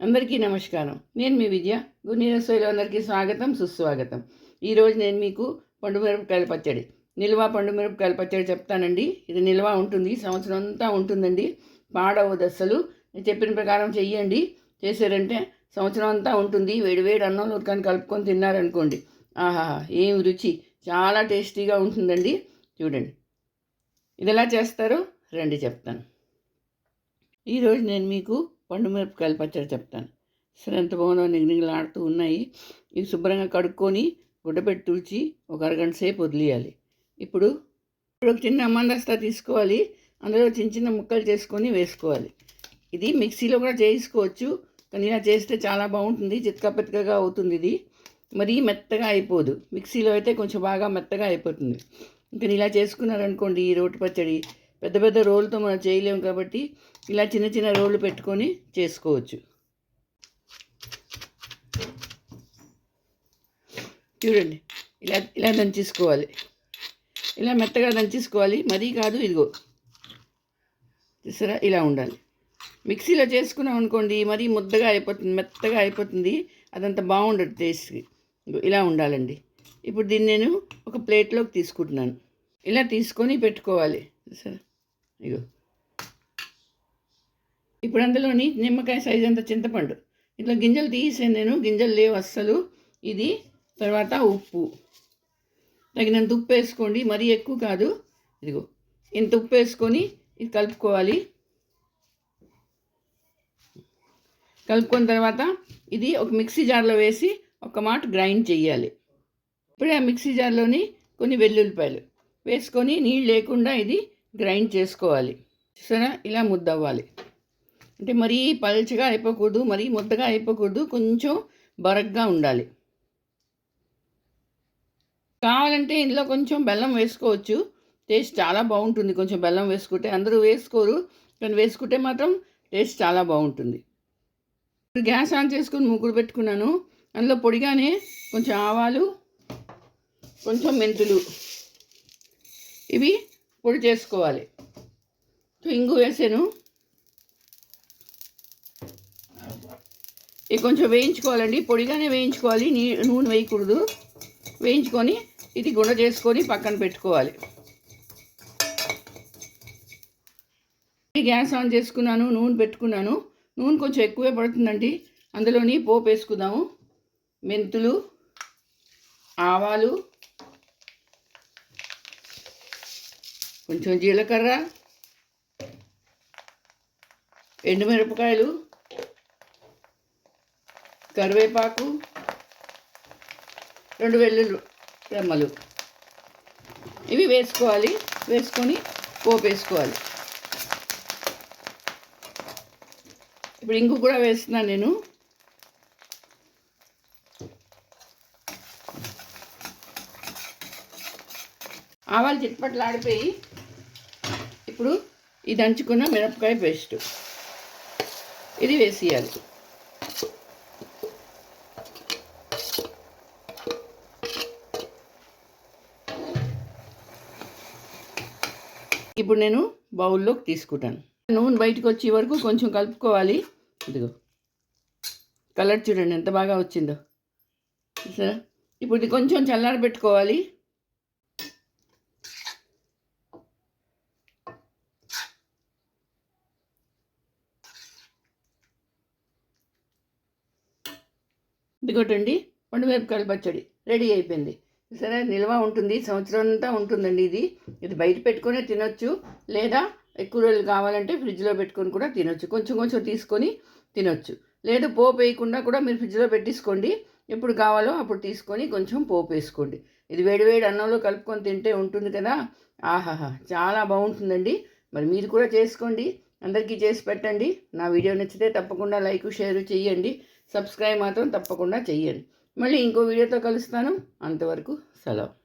అందరికీ నమస్కారం. నేను మీ విద్య గున్ని రసోయిలో అందరికీ స్వాగతం సుస్వాగతం. ఈరోజు నేను మీకు పండుమిరపకాయల పచ్చడి నిల్వ పండుమిరపకాయల పచ్చడి చెప్తానండి. ఇది నిల్వ ఉంటుంది సంవత్సరం అంతా ఉంటుందండి. పాడవ దశలు నేను చెప్పిన ప్రకారం చెయ్యండి. చేశారంటే సంవత్సరం అంతా ఉంటుంది. వేడి వేడి అన్నంలో కానీ కలుపుకొని తిన్నారనుకోండి. ఆహా ఏం రుచి. చాలా టేస్టీగా ఉంటుందండి. చూడండి. ఇది ఎలా చేస్తారో రండి చెప్తాను. ఈరోజు నేను మీకు పండు మిరపకాయల పచ్చడి చెప్తాను. సరే ఎంత బాగుందో నిగనిగలాడుతూ ఉన్నాయి. ఇవి శుభ్రంగా కడుక్కొని గుడ్డపెట్టి తుడిచి ఒక అరగంట సేపు వదిలేయాలి. ఇప్పుడు ఇప్పుడు ఒక చిన్న అమ్మందస్తా తీసుకోవాలి. అందులో చిన్న చిన్న ముక్కలు చేసుకొని వేసుకోవాలి. ఇది మిక్సీలో కూడా చేసుకోవచ్చు కానీ ఇలా చేస్తే చాలా బాగుంటుంది. చిత్కా పెత్తగా అవుతుంది ఇది. మరీ మెత్తగా అయిపోదు. మిక్సీలో అయితే కొంచెం బాగా మెత్తగా అయిపోతుంది. ఇంకా ఇలా చేసుకున్నారనుకోండి ఈ రోటి పచ్చడి పెద్ద పెద్ద రోల్తో మనం చేయలేము కాబట్టి ఇలా చిన్న చిన్న రోళ్ళు పెట్టుకొని చేసుకోవచ్చు. చూడండి ఇలా ఇలా దంచేసుకోవాలి. ఇలా మెత్తగా దంచేసుకోవాలి. మరీ కాదు ఇదిగో. చూసారా? ఇలా ఉండాలి. మిక్సీలో చేసుకున్నాం అనుకోండి మరీ ముద్దగా అయిపోతుంది మెత్తగా అయిపోతుంది. అదంతా బాగుండదు టేస్ట్కి ఇలా ఉండాలండి. ఇప్పుడు దీన్ని నేను ఒక ప్లేట్లోకి తీసుకుంటున్నాను. ఇలా తీసుకొని పెట్టుకోవాలి. సరే ఇగో. ఇప్పుడు అందులోని నిమ్మకాయ సైజ్ అంత చింతపండు. ఇట్లా గింజలు తీసాను నేను గింజలు లేవు అస్సలు. ఇది తర్వాత ఉప్పు. తగినంత ఉప్పు వేసుకోండి మరీ ఎక్కువ కాదు. ఇదిగో. ఇంత ఉప్పు వేసుకొని ఇది కలుపుకోవాలి. కలుపుకున్న తర్వాత ఇది ఒక మిక్సీ జార్లో వేసి ఒక మాట గ్రైండ్ చేయాలి. ఇప్పుడే ఆ మిక్సీ జార్లోని కొన్ని వెల్లుల్లిపాయలు వేసుకొని నీళ్ళు లేకుండా ఇది గ్రైండ్ చేసుకోవాలి. సరే ఇలా ముద్ద అవ్వాలి అంటే మరీ పల్చగా అయిపోకూడదు మరీ ముద్దగా అయిపోకూడదు కొంచెం బరగ్గా ఉండాలి. కావాలంటే ఇందులో కొంచెం బెల్లం వేసుకోవచ్చు. టేస్ట్ చాలా బాగుంటుంది కొంచెం బెల్లం వేసుకుంటే. అందరూ వేసుకోరు కానీ వేసుకుంటే మాత్రం టేస్ట్ చాలా బాగుంటుంది. ఇప్పుడు గ్యాస్ ఆన్ చేసుకుని ముగ్గురు పెట్టుకున్నాను. అందులో పొడిగానే కొంచెం ఆవాలు కొంచెం మెంతులు. ఇవి పొడి చేసుకోవాలి. ఇంగు వేసాను. ఇది కొంచెం వేయించుకోవాలండి. పొడిగానే వేయించుకోవాలి. నీ నూనె వేయకూడదు. వేయించుకొని ఇది గుండ చేసుకొని పక్కన పెట్టుకోవాలి. గ్యాస్ ఆన్ చేసుకున్నాను. నూనె పెట్టుకున్నాను. నూనె కొంచెం ఎక్కువే పడుతుందండి. అందులోని పోపు వేసుకుందాము. మెంతులు ఆవాలు కొంచెం జీలకర్ర ఎండుమిరపకాయలు కరివేపాకు రెండు వెల్లుల్లి రెమ్మలు. ఇవి వేసుకోవాలి వేసుకొని పోపు వేసుకోవాలి. ఇప్పుడు ఇంకు కూడా వేస్తున్నాను నేను. ఆవాలు చిట్పట్లు ఆడిపోయి ఇప్పుడు ఈ దంచుకున్న మిరపకాయ పేస్ట్. ఇది వేసేయాలి. ఇప్పుడు నేను బౌల్లోకి తీసుకుంటాను. నూనె బయటకు వచ్చే వరకు కొంచెం కలుపుకోవాలి. ఇదిగో. కలర్ చూడండి ఎంత బాగా వచ్చిందో. సరే ఇప్పుడు ఇది కొంచెం చల్లారి ఇదిగోటండి పండుమిరపకాయల పచ్చడి రెడీ అయిపోయింది. సరే నిల్వ ఉంటుంది సంవత్సరం అంతా ఉంటుందండి ఇది. ఇది బయట పెట్టుకొని తినొచ్చు లేదా ఎక్కువ రోజులు కావాలంటే ఫ్రిడ్జ్లో పెట్టుకొని కూడా తినొచ్చు. కొంచెం కొంచెం తీసుకొని తినొచ్చు. లేదు పోపు వేయకుండా కూడా మీరు ఫ్రిడ్జ్లో పెట్టేసుకోండి. ఎప్పుడు కావాలో అప్పుడు తీసుకొని కొంచెం పోపు వేసుకోండి. ఇది వేడివేడి అన్నంలో కలుపుకొని తింటే ఉంటుంది కదా. ఆహాహా చాలా బాగుంటుందండి. మరి మీరు కూడా చేసుకోండి. అందరికీ చేసి పెట్టండి. నా వీడియో నచ్చితే తప్పకుండా లైక్ షేర్ చేయండి. సబ్స్క్రైబ్ మాత్రం తప్పకుండా చేయండి. మళ్ళీ ఇంకో వీడియోతో కలుస్తాను. అంతవరకు సెలవు.